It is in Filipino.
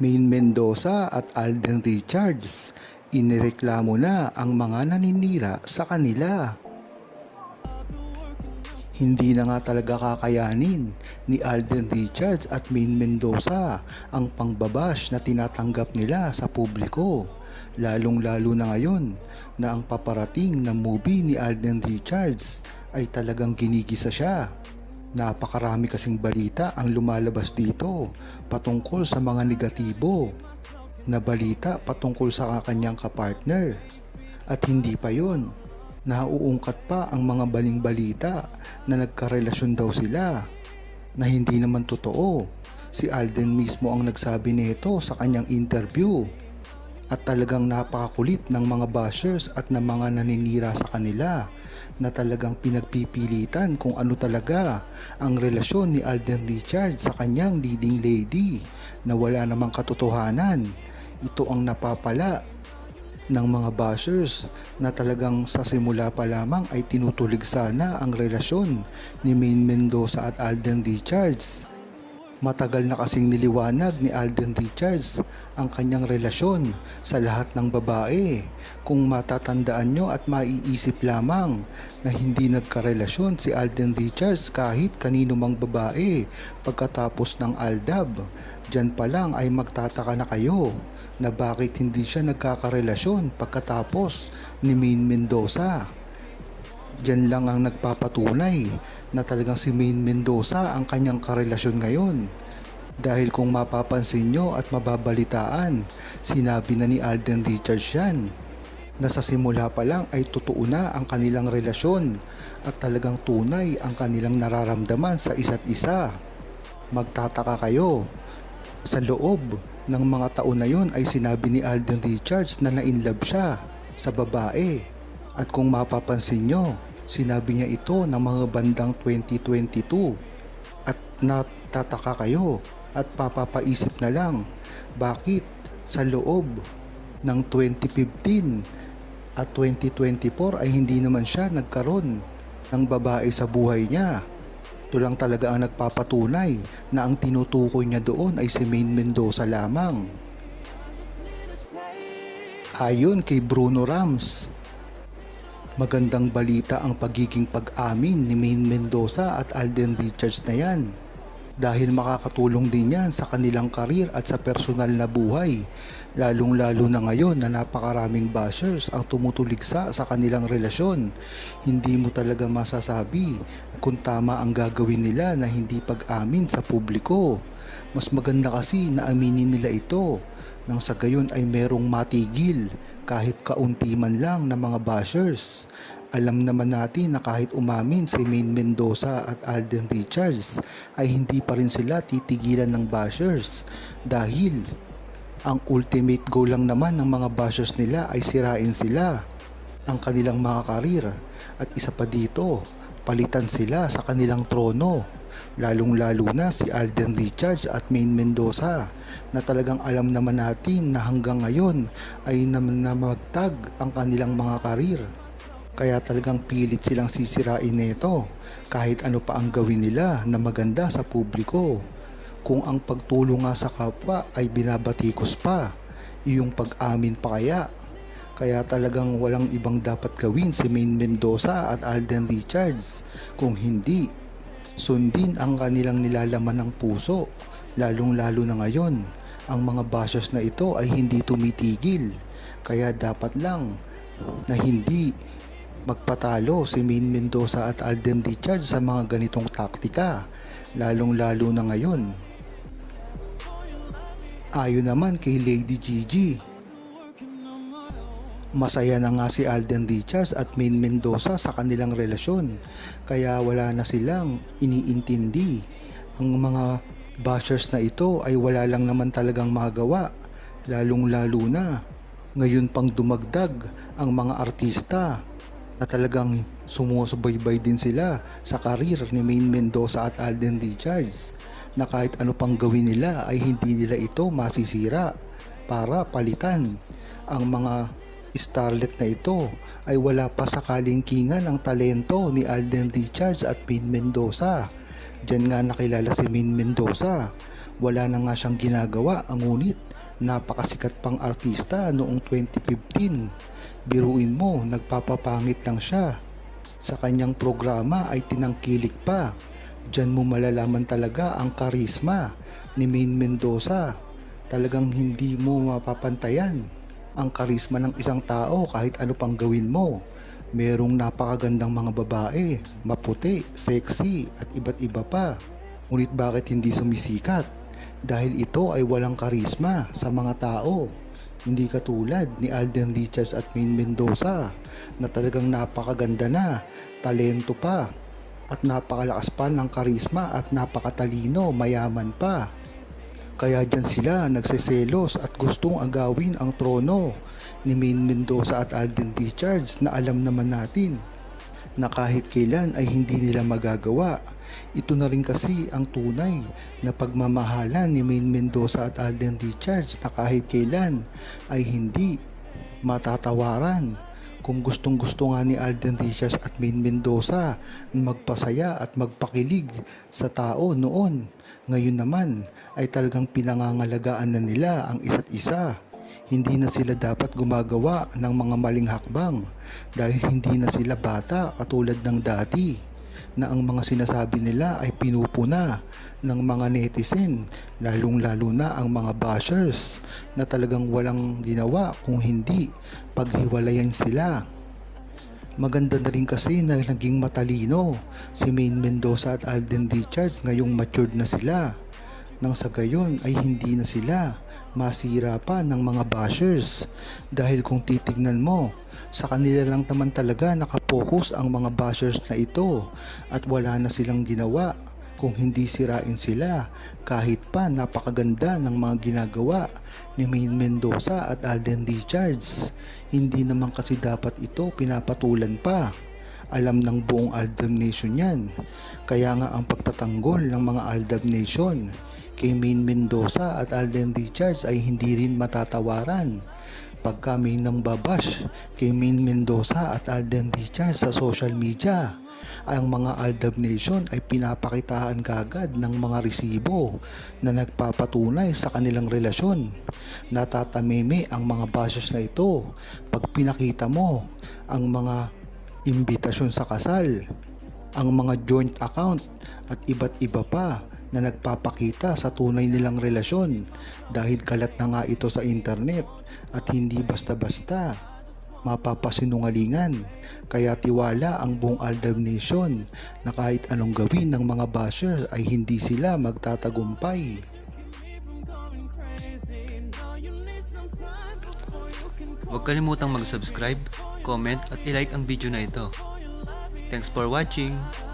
Main Mendoza at Alden Richards, inireklamo na ang mga naninira sa kanila. Hindi na nga talaga kakayanin ni Alden Richards at Main Mendoza ang pangbabash na tinatanggap nila sa publiko. Lalong-lalo na ngayon na ang paparating na movie ni Alden Richards ay talagang ginigisa siya. Napakarami kasing balita ang lumalabas dito patungkol sa mga negatibo na balita patungkol sa kanyang kapartner. At hindi pa yon, nauungkat pa ang mga baling balita na nagkarelasyon daw sila na hindi naman totoo. Si Alden mismo ang nagsabi nito sa kanyang interview at talagang napakakulit ng mga bashers at ng mga naninira sa kanila na talagang pinagpipilitan kung ano talaga ang relasyon ni Alden Richards sa kanyang leading lady na wala namang katotohanan. Ito ang napapala ng mga bashers na talagang sa simula pa lamang ay tinutulig sana ang relasyon ni Main Mendoza at Alden Richards. Matagal na kasing niliwanag ni Alden Richards ang kanyang relasyon sa lahat ng babae. Kung matatandaan nyo at maiisip lamang na hindi nagkarelasyon si Alden Richards kahit kanino mang babae pagkatapos ng Aldab. Diyan pa lang ay magtataka na kayo na bakit hindi siya nagkakarelasyon pagkatapos ni Main Mendoza. Diyan lang ang nagpapatunay na talagang si Main Mendoza ang kanyang karelasyon ngayon. Dahil kung mapapansin nyo at mababalitaan, sinabi na ni Alden Richards yan na sa simula pa lang ay totoo na ang kanilang relasyon at talagang tunay ang kanilang nararamdaman sa isa't isa. Magtataka kayo, sa loob ng mga taon na yon ay sinabi ni Alden Richards na na-inlove siya sa babae. At kung mapapansin nyo, sinabi niya ito ng mga bandang 2022. At natataka kayo at papapaisip na lang, bakit sa loob ng 2015 at 2024 ay hindi naman siya nagkaroon ng babae sa buhay niya. Ito lang talaga ang nagpapatunay na ang tinutukoy niya doon ay si Main Mendoza lamang. Ayon kay Bruno Rams, magandang balita ang pagiging pag-amin ni Main Mendoza at Alden Richards na yan. Dahil makakatulong din yan sa kanilang karir at sa personal na buhay. Lalong lalo na ngayon na napakaraming bashers ang tumutuligsa sa kanilang relasyon. Hindi mo talaga masasabi kung tama ang gagawin nila na hindi pag-amin sa publiko mas maganda kasi na aminin nila ito nang sa gayon ay merong matigil kahit kaunti man lang ng mga bashers. Alam naman natin na kahit umamin si Main Mendoza at Alden Richards ay hindi pa rin sila titigilan ng bashers. Dahil ang ultimate goal lang naman ng mga bashers nila ay sirain sila ang kanilang mga karir. At isa pa dito palitan sila sa kanilang trono lalong lalo na si Alden Richards at Main Mendoza na talagang alam naman natin na hanggang ngayon ay naman ang kanilang mga karir kaya talagang pilit silang sisirain nito kahit ano pa ang gawin nila na maganda sa publiko. Kung ang pagtulong nga sa kapwa ay binabatikos pa, iyong pag-amin pa kaya? Kaya talagang walang ibang dapat gawin si Main Mendoza at Alden Richards kung hindi sundin ang kanilang nilalaman ng puso lalong lalo na ngayon ang mga bashers na ito ay hindi tumitigil kaya dapat lang na hindi magpatalo si Main Mendoza at Alden Richards sa mga ganitong taktika, lalong-lalo na ngayon. Ayon naman kay Lady Gigi, masaya na nga si Alden Richards at Main Mendoza sa kanilang relasyon, kaya wala na silang iniintindi. Ang mga bashers na ito ay wala lang naman talagang magawa, lalong-lalo na ngayon pang dumagdag ang mga artista na talagang sumusubaybay din sila sa karir ni Main Mendoza at Alden Richards na kahit ano pang gawin nila ay hindi nila ito masisira para palitan. Ang mga starlet na ito ay wala pa sa kalingkingan ang talento ni Alden Richards at Main Mendoza. Diyan nga nakilala si Main Mendoza. Wala na nga siyang ginagawa ang ngunit napakasikat pang artista noong 2015. Biruin mo, nagpapapangit lang siya. Sa kanyang programa ay tinangkilik pa. Diyan mo malalaman talaga ang karisma ni Main Mendoza. Talagang hindi mo mapapantayan ang karisma ng isang tao kahit ano pang gawin mo. Merong napakagandang mga babae, maputi, sexy at iba't iba pa. Ngunit bakit hindi sumisikat? Dahil ito ay walang karisma sa mga tao. Hindi katulad ni Alden Richards at Main Mendoza na talagang napakaganda na, talento pa, at napakalakas pa ng karisma at napakatalino, mayaman pa. Kaya dyan sila nagseselos at gustong agawin ang trono ni Main Mendoza at Alden Richards na alam naman natin na kahit kailan ay hindi nila magagawa. Ito na rin kasi ang tunay na pagmamahalan ni Main Mendoza at Alden Richards na kahit kailan ay hindi matatawaran. Kung gustong gusto nga ni Alden Richards at Main Mendoza na magpasaya at magpakilig sa tao noon, ngayon naman ay talagang pinangangalagaan na nila ang isa't isa. Hindi na sila dapat gumagawa ng mga maling hakbang dahil hindi na sila bata katulad ng dati na ang mga sinasabi nila ay pinupuna ng mga netizen lalong lalo na ang mga bashers na talagang walang ginawa kung hindi paghiwalayan sila. Maganda na rin kasi na naging matalino si Main Mendoza at Alden Richards ngayong matured na sila. Nang sa gayon ay hindi na sila masira pa ng mga bashers dahil kung titignan mo sa kanila lang naman talaga nakapokus ang mga bashers na ito at wala na silang ginawa kung hindi sirain sila kahit pa napakaganda ng mga ginagawa ni Main Mendoza at Alden Richards. Hindi naman kasi dapat ito pinapatulan pa. Alam ng buong Aldab Nation yan. Kaya nga ang pagtatanggol ng mga Aldab Nation kay Main Mendoza at Alden Richards ay hindi rin matatawaran pagka may nang babash kay Main Mendoza at Alden Richards sa social media. Ang mga Aldab Nation ay pinapakitaan kagad ng mga resibo na nagpapatunay sa kanilang relasyon. Natatameme ang mga bashers na ito pag pinakita mo ang mga imbitasyon sa kasal, ang mga joint account at iba't iba pa na nagpapakita sa tunay nilang relasyon dahil kalat na nga ito sa internet at hindi basta-basta mapapasinungalingan. Kaya tiwala ang buong Aldab Nation na kahit anong gawin ng mga basher ay hindi sila magtatagumpay. Huwag kalimutang mag-subscribe, comment at ilike ang video na ito. Thanks for watching!